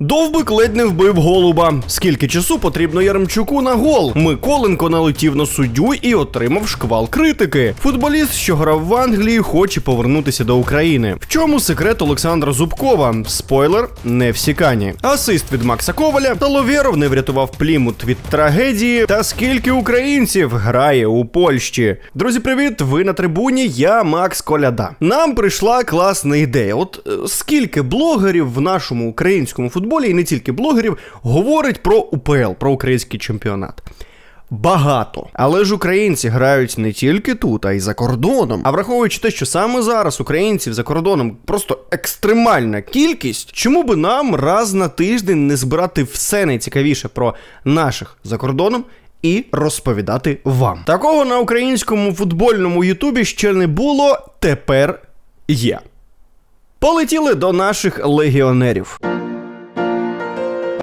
Довбик ледь не вбив голуба. Скільки часу потрібно Яремчуку на гол? Миколенко налетів на суддю і отримав шквал критики. Футболіст, що грав в Англії, хоче повернутися до України. В чому секрет Олександра Зубкова? Спойлер не всікані. Асист від Макса Коваля. Таловєров не врятував плімут від трагедії. Та скільки українців грає у Польщі? Друзі, привіт! Ви на трибуні. Я Макс Коляда. Нам прийшла класна ідея. От е, скільки блогерів в нашому українському футболі, і не тільки блогерів, говорить про УПЛ, про український чемпіонат. Багато. Але ж українці грають не тільки тут, а й за кордоном. А враховуючи те, що саме зараз українців за кордоном просто екстремальна кількість, чому би нам раз на тиждень не збирати все найцікавіше про наших за кордоном? І розповідати вам. Такого на українському футбольному Ютубі ще не було, тепер є. Полетіли до наших легіонерів.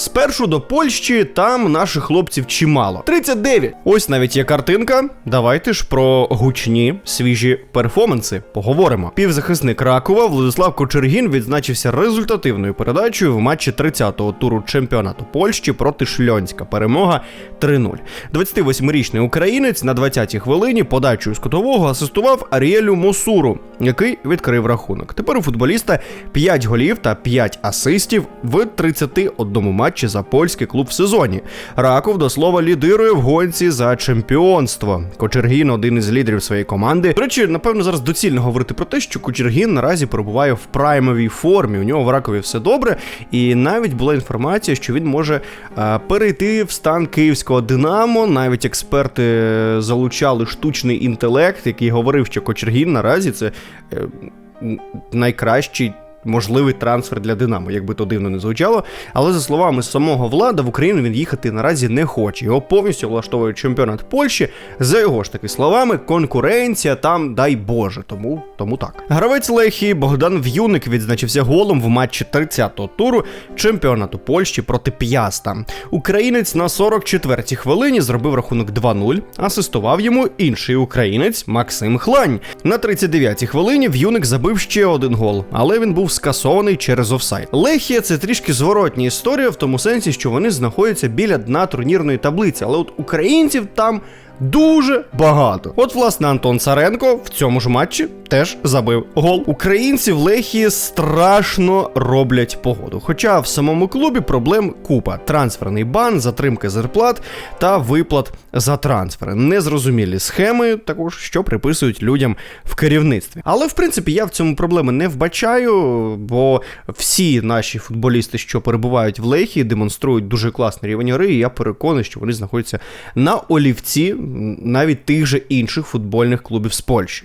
Спершу до Польщі, там наших хлопців чимало. 39. Ось навіть є картинка. Давайте ж про гучні свіжі перформанси поговоримо. Півзахисник Ракова Владислав Кочергін відзначився результативною передачею в матчі 30-го туру чемпіонату Польщі проти Шльонська. Перемога 3-0. 28-річний українець на 20-й хвилині подачею з кутового асистував Аріелю Мосуру, який відкрив рахунок. Тепер у футболіста 5 голів та 5 асистів в 31 матчі за польський клуб в сезоні. Раков до слова лідирує в гонці за чемпіонство. Кочергін один із лідерів своєї команди. До речі, напевно, зараз доцільно говорити про те, що Кочергін наразі перебуває в праймовій формі. У нього в Ракові все добре, і навіть була інформація, що він може е, перейти в стан київського Динамо. Навіть експерти е, залучали штучний інтелект, який говорив, що Кочергін наразі це е, найкращий. Можливий трансфер для Динамо, як би то дивно не звучало. Але за словами самого влада, в Україну він їхати наразі не хоче. Його повністю влаштовує чемпіонат Польщі. За його ж таки словами, конкуренція там дай Боже. Тому тому так. Гравець Лехії Богдан В'юник відзначився голом в матчі 30-го туру чемпіонату Польщі проти П'яста. Українець на 44-й хвилині зробив рахунок 2-0, асистував йому інший українець Максим Хлань. На 39-й хвилині В'юник забив ще один гол, але він був скасований через офсайд. Лехія це трішки зворотня історія в тому сенсі, що вони знаходяться біля дна турнірної таблиці, але от українців там. Дуже багато. От, власне, Антон Царенко в цьому ж матчі теж забив гол. Українці в Лехії страшно роблять погоду. Хоча в самому клубі проблем купа: трансферний бан, затримки зарплат та виплат за трансфери. Незрозумілі схеми, також що приписують людям в керівництві. Але в принципі я в цьому проблеми не вбачаю, бо всі наші футболісти, що перебувають в Лехії, демонструють дуже класний рівень гри, і я переконаний, що вони знаходяться на олівці навіть тих же інших футбольних клубів з Польщі.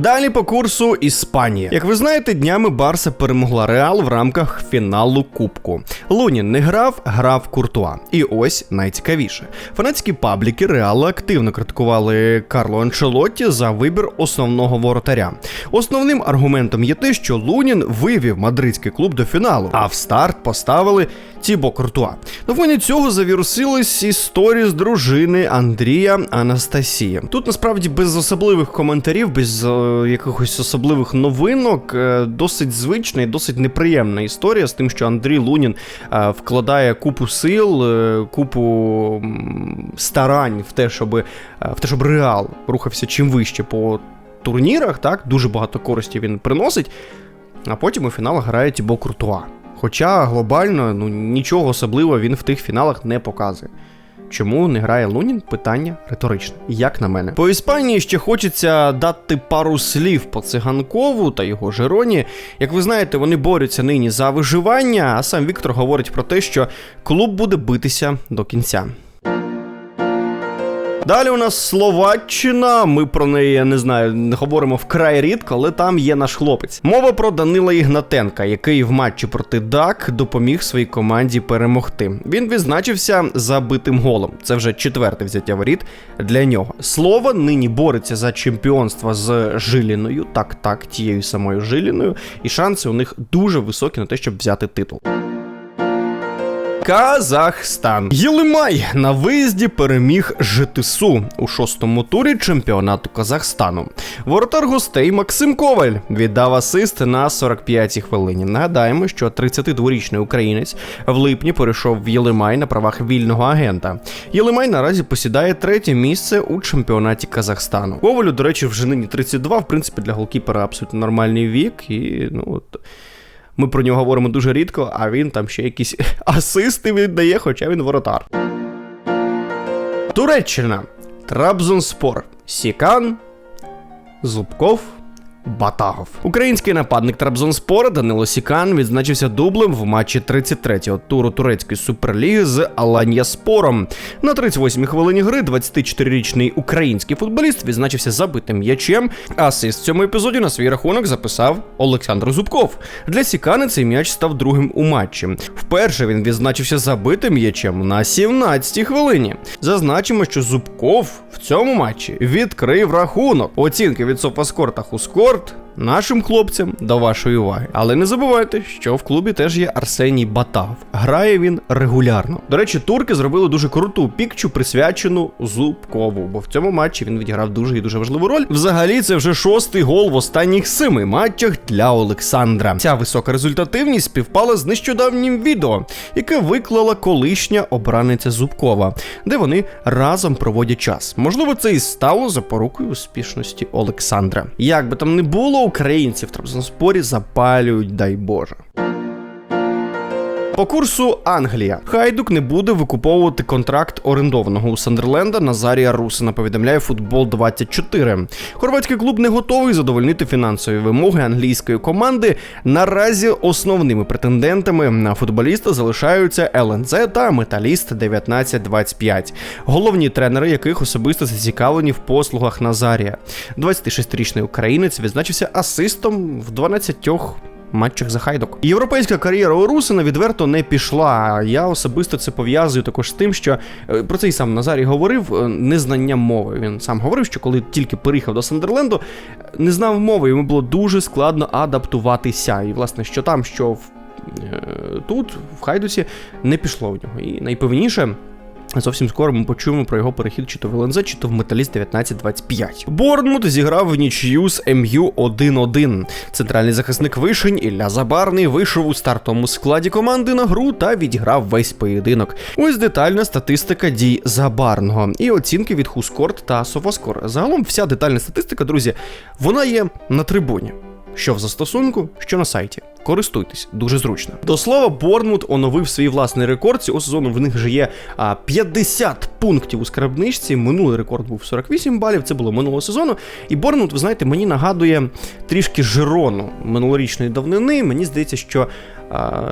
Далі по курсу Іспанія. Як ви знаєте, днями Барса перемогла Реал в рамках фіналу Кубку. Лунін не грав, грав Куртуа. І ось найцікавіше. Фанатські пабліки Реала активно критикували Карло Анчелотті за вибір основного воротаря. Основним аргументом є те, що Лунін вивів мадридський клуб до фіналу, а в старт поставили Тібо Куртуа. Фоні цього завірусились історії з дружини Андрія Анастасія. Тут насправді без особливих коментарів, без е, якихось особливих новинок, е, досить звична і досить неприємна історія з тим, що Андрій Лунін е, вкладає купу сил, е, купу старань в те, щоб е, в те, щоб Реал рухався чим вище по турнірах. Так дуже багато користі він приносить. А потім у фінал грає Тібо Куртуа. Хоча глобально ну нічого особливого він в тих фіналах не показує. Чому не грає Лунін? Питання риторичне, як на мене. По Іспанії ще хочеться дати пару слів по циганкову та його Жероні. Як ви знаєте, вони борються нині за виживання, а сам Віктор говорить про те, що клуб буде битися до кінця. Далі у нас Словаччина. Ми про неї я не знаю, не говоримо вкрай рідко, але там є наш хлопець. Мова про Данила Ігнатенка, який в матчі проти ДАК допоміг своїй команді перемогти. Він відзначився забитим голом. Це вже четверте взяття воріт для нього. Слово нині бореться за чемпіонство з Жиліною, так, так, тією самою Жиліною, і шанси у них дуже високі на те, щоб взяти титул. Казахстан. Єлимай на виїзді переміг ЖТСУ у шостому турі чемпіонату Казахстану. Воротар гостей Максим Коваль віддав асист на 45-й хвилині. Нагадаємо, що 32-річний українець в липні перейшов в Єлимай на правах вільного агента. Єлимай наразі посідає третє місце у чемпіонаті Казахстану. Ковалю, до речі, вже нині 32, в принципі, для голкіпера абсолютно нормальний вік. І ну от. Ми про нього говоримо дуже рідко, а він там ще якісь асисти віддає, хоча він воротар. Туреччина. Трабзонспор. Сікан. Зубков. Батагов. Український нападник Трабзонспора Данило Сікан відзначився дублем в матчі 33-го туру турецької суперліги з Аланьяспором. На 38-й хвилині гри 24-річний український футболіст відзначився забитим м'ячем. Асист в цьому епізоді на свій рахунок записав Олександр Зубков. Для Сікани цей м'яч став другим у матчі. Вперше він відзначився забитим м'ячем на 17-й хвилині. Зазначимо, що Зубков в цьому матчі відкрив рахунок. Оцінки від Софаскор та Хускор спорт нашим хлопцям до вашої уваги. Але не забувайте, що в клубі теж є Арсеній Батагов. Грає він регулярно. До речі, турки зробили дуже круту пікчу, присвячену Зубкову, бо в цьому матчі він відіграв дуже і дуже важливу роль. Взагалі, це вже шостий гол в останніх семи матчах для Олександра. Ця висока результативність співпала з нещодавнім відео, яке виклала колишня обраниця Зубкова, де вони разом проводять час. Можливо, це і стало запорукою успішності Олександра. Як би там не було, українці в Трабзонспорі запалюють, дай Боже. По курсу Англія. Хайдук не буде викуповувати контракт орендованого у Сандерленда Назарія Русина. Повідомляє футбол 24. Хорватський клуб не готовий задовольнити фінансові вимоги англійської команди. Наразі основними претендентами на футболіста залишаються ЛНЗ та Металіст 1925, головні тренери яких особисто зацікавлені в послугах Назарія. 26-річний українець відзначився асистом в 12 матчах за хайдок. Європейська кар'єра у Русина відверто не пішла. Я особисто це пов'язую також з тим, що е, про це й сам Назарій говорив е, незнання мови. Він сам говорив, що коли тільки переїхав до Сандерленду, не знав мови, йому було дуже складно адаптуватися. І, власне, що там, що в. Е, тут, в Хайдусі, не пішло в нього. І найпевніше, Зовсім скоро ми почуємо про його перехід чи то в ЛНЗ, чи то в Металіст 1925. Борнмут зіграв в нічию з МЮ 1-1. Центральний захисник вишень Ілля Забарний вийшов у стартовому складі команди на гру та відіграв весь поєдинок. Ось детальна статистика дій Забарного і оцінки від Хускорт та Софоскор. Загалом вся детальна статистика, друзі, вона є на трибуні. Що в застосунку, що на сайті. Користуйтесь, дуже зручно. До слова, Борнмут оновив свій власний рекорд. Цього сезону в них вже є 50 пунктів у скарбничці. Минулий рекорд був 48 балів. Це було минулого сезону. І Борнмут, ви знаєте, мені нагадує трішки Жирону минулорічної давнини. Мені здається, що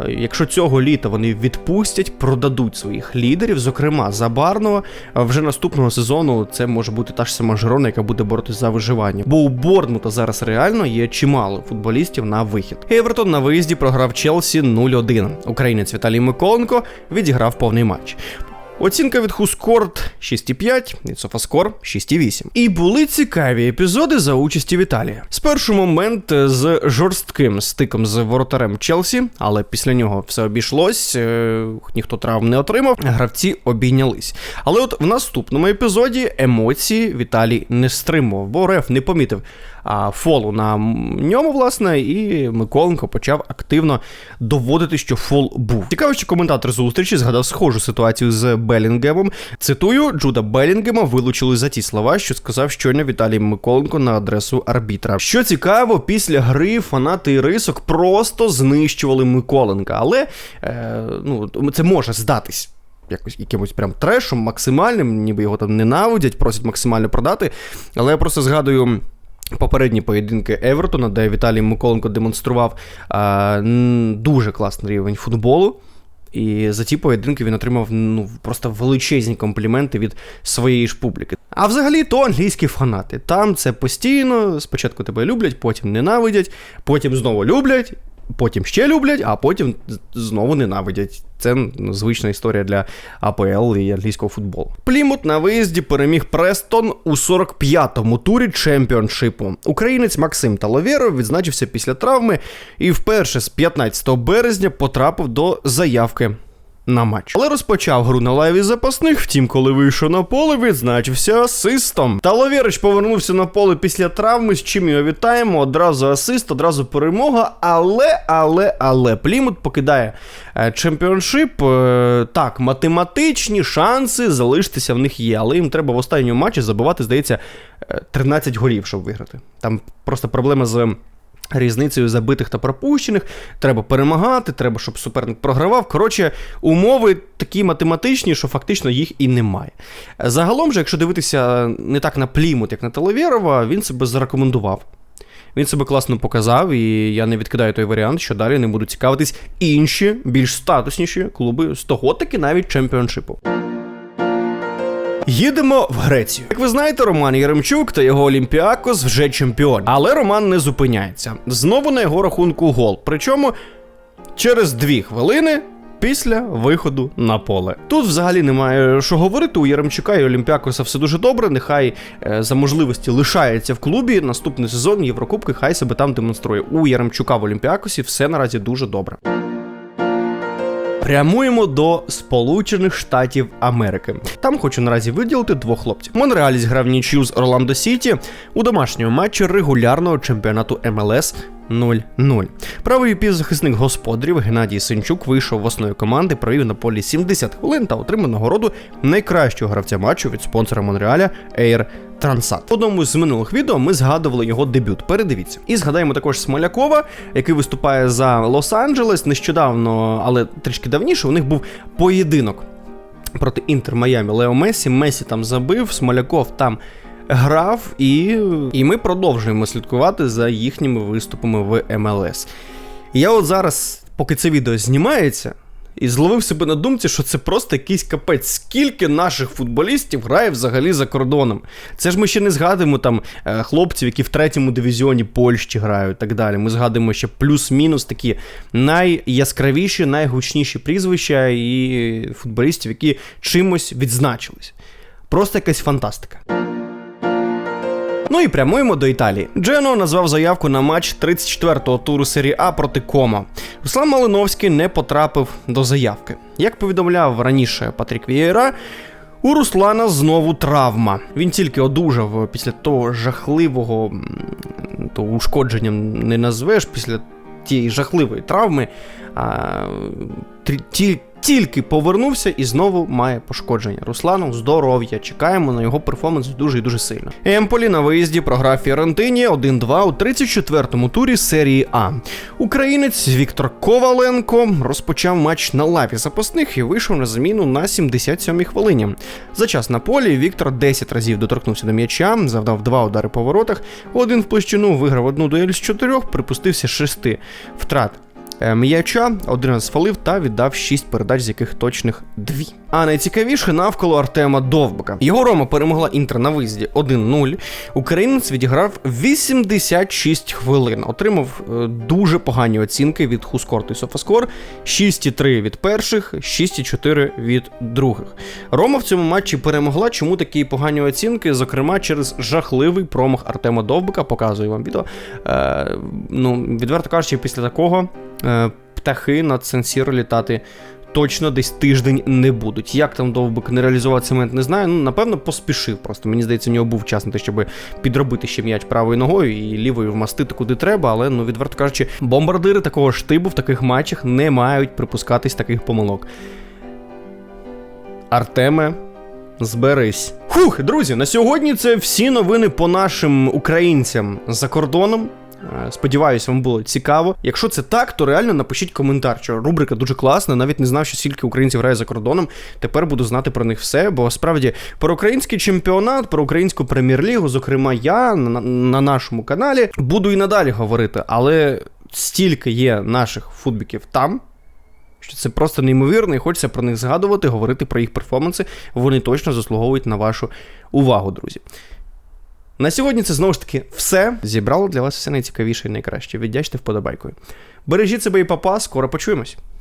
якщо цього літа вони відпустять, продадуть своїх лідерів, зокрема Забарного, вже наступного сезону це може бути та ж сама Жерона, яка буде боротися за виживання. Бо у Борнмута зараз реально є чимало футболістів на вихід. Евертон на виїзді програв Челсі 0-1. Українець Віталій Миколенко відіграв повний матч. Оцінка від Хускорт 6,5, від Софаскор 6,8. І були цікаві епізоди за участі Віталія. Спершу момент з жорстким стиком з воротарем Челсі, але після нього все обійшлось, е, ніхто травм не отримав. Гравці обійнялись. Але от в наступному епізоді емоції Віталій не стримував, бо Реф не помітив фолу на ньому, власне, і Миколенко почав активно доводити, що фол був. Цікаво, що коментатор зустрічі згадав схожу ситуацію з Белінгемом. Цитую, Джуда Белінгема вилучили за ті слова, що сказав щойно Віталій Миколенко на адресу арбітра. Що цікаво, після гри фанати і рисок просто знищували Миколенка, але е, ну, це може здатись. Якось якимось прям трешом, максимальним, ніби його там ненавидять, просять максимально продати. Але я просто згадую. Попередні поєдинки Евертона, де Віталій Миколенко демонстрував а, дуже класний рівень футболу. І за ті поєдинки він отримав ну, просто величезні компліменти від своєї ж публіки. А взагалі то англійські фанати. Там це постійно, спочатку тебе люблять, потім ненавидять, потім знову люблять, потім ще люблять, а потім знову ненавидять. Це звична історія для АПЛ і англійського футболу. Плімут на виїзді переміг Престон у 45-му турі чемпіоншипу. Українець Максим Таловєров відзначився після травми і вперше з 15 березня потрапив до заявки на матч. Але розпочав гру на лайві запасних. Втім, коли вийшов на поле, відзначився асистом. Таловєрич повернувся на поле після травми, з чим його вітаємо. Одразу асист, одразу перемога. Але, але, але Плімут покидає е, чемпіоншип. Е, так, математичні шанси залишитися в них є, але їм треба в останньому матчі забивати, здається, е, 13 голів, щоб виграти. Там просто проблема з. Різницею забитих та пропущених, треба перемагати, треба, щоб суперник програвав. Коротше, умови такі математичні, що фактично їх і немає. Загалом же, якщо дивитися не так на Плімут, як на Телевєрова, він себе зарекомендував. Він себе класно показав, і я не відкидаю той варіант, що далі не будуть цікавитись інші, більш статусніші клуби з того таки навіть чемпіоншипу. Їдемо в Грецію. Як ви знаєте, Роман Яремчук та його Олімпіакос вже чемпіон. Але Роман не зупиняється. Знову на його рахунку гол. Причому через дві хвилини. Після виходу на поле. Тут взагалі немає що говорити. У Яремчука і Олімпіакоса все дуже добре. Нехай е, за можливості лишається в клубі. Наступний сезон Єврокубки, хай себе там демонструє. У Яремчука в Олімпіакосі все наразі дуже добре. Прямуємо до Сполучених Штатів Америки. Там хочу наразі виділити двох хлопців. Монреаліс грав нічю з Орландо Сіті у домашньому матчі регулярного чемпіонату МЛС 0-0. Правий півзахисник господарів Геннадій Синчук вийшов в основі команди, провів на полі 70 хвилин та отримав нагороду найкращого гравця матчу від спонсора Монреаля Air Трансат. В одному з минулих відео ми згадували його дебют. Передивіться. І згадаємо також Смолякова, який виступає за Лос-Анджелес. Нещодавно, але трішки давніше, у них був поєдинок проти Інтер Майами Лео Месі. Месі там забив, Смоляков там. Грав, і і ми продовжуємо слідкувати за їхніми виступами в МЛС. Я от зараз, поки це відео знімається, і зловив себе на думці, що це просто якийсь капець. Скільки наших футболістів грає взагалі за кордоном? Це ж ми ще не згадуємо там е, хлопців, які в третьому дивізіоні Польщі грають і так далі. Ми згадуємо ще плюс-мінус такі найяскравіші, найгучніші прізвища і футболістів, які чимось відзначились. Просто якась фантастика. Ну і прямуємо до Італії. Джено назвав заявку на матч 34-го туру серії А проти Кома. Руслан Малиновський не потрапив до заявки. Як повідомляв раніше Патрік Вієра, у Руслана знову травма. Він тільки одужав після того жахливого то ушкодження не назвеш після тієї жахливої травми. А, ті, тільки повернувся і знову має пошкодження. Руслану здоров'я. Чекаємо на його перформанс дуже і дуже сильно. Емполі на виїзді програв Фіорентині 1-2 у 34-му турі серії А. Українець Віктор Коваленко розпочав матч на лаві запасних і вийшов на заміну на 77-й хвилині. За час на полі Віктор 10 разів доторкнувся до м'яча, завдав два удари по воротах, один в площину виграв одну дуель з чотирьох, припустився шести втрат. Е, м'яча, один раз фалив та віддав 6 передач, з яких точних 2. А найцікавіше навколо Артема Довбика. Його Рома перемогла інтер на виїзді 1-0. Українець відіграв 86 хвилин. Отримав е, дуже погані оцінки від Хускорту і Софаскор. 6,3 від перших, 6,4 від других. Рома в цьому матчі перемогла. Чому такі погані оцінки? Зокрема, через жахливий промах Артема Довбика. Показую вам відео. Е, Ну, відверто кажучи, після такого. Е, птахи над Сенсіро літати точно десь тиждень не будуть. Як там довбик не реалізував цемент, не знаю. Ну, напевно, поспішив. Просто мені здається, у нього був час на те, щоб підробити ще м'яч правою ногою і лівою вмастити куди треба, але ну відверто кажучи, бомбардири такого штибу в таких матчах не мають припускатись таких помилок. Артеме. Зберись. Хух, друзі, на сьогодні це всі новини по нашим українцям за кордоном. Е, сподіваюсь, вам було цікаво. Якщо це так, то реально напишіть коментар, що рубрика дуже класна. Навіть не знав, що стільки українців грає за кордоном. Тепер буду знати про них все. Бо справді про український чемпіонат, про українську прем'єр-лігу, зокрема, я на, на нашому каналі буду і надалі говорити, але стільки є наших футбіків там. Що це просто неймовірно, і хочеться про них згадувати, говорити про їх перформанси. Вони точно заслуговують на вашу увагу, друзі. На сьогодні це знову ж таки все. Зібрало для вас все найцікавіше і найкраще. Віддячте вподобайкою. Бережіть себе і папа, скоро почуємось.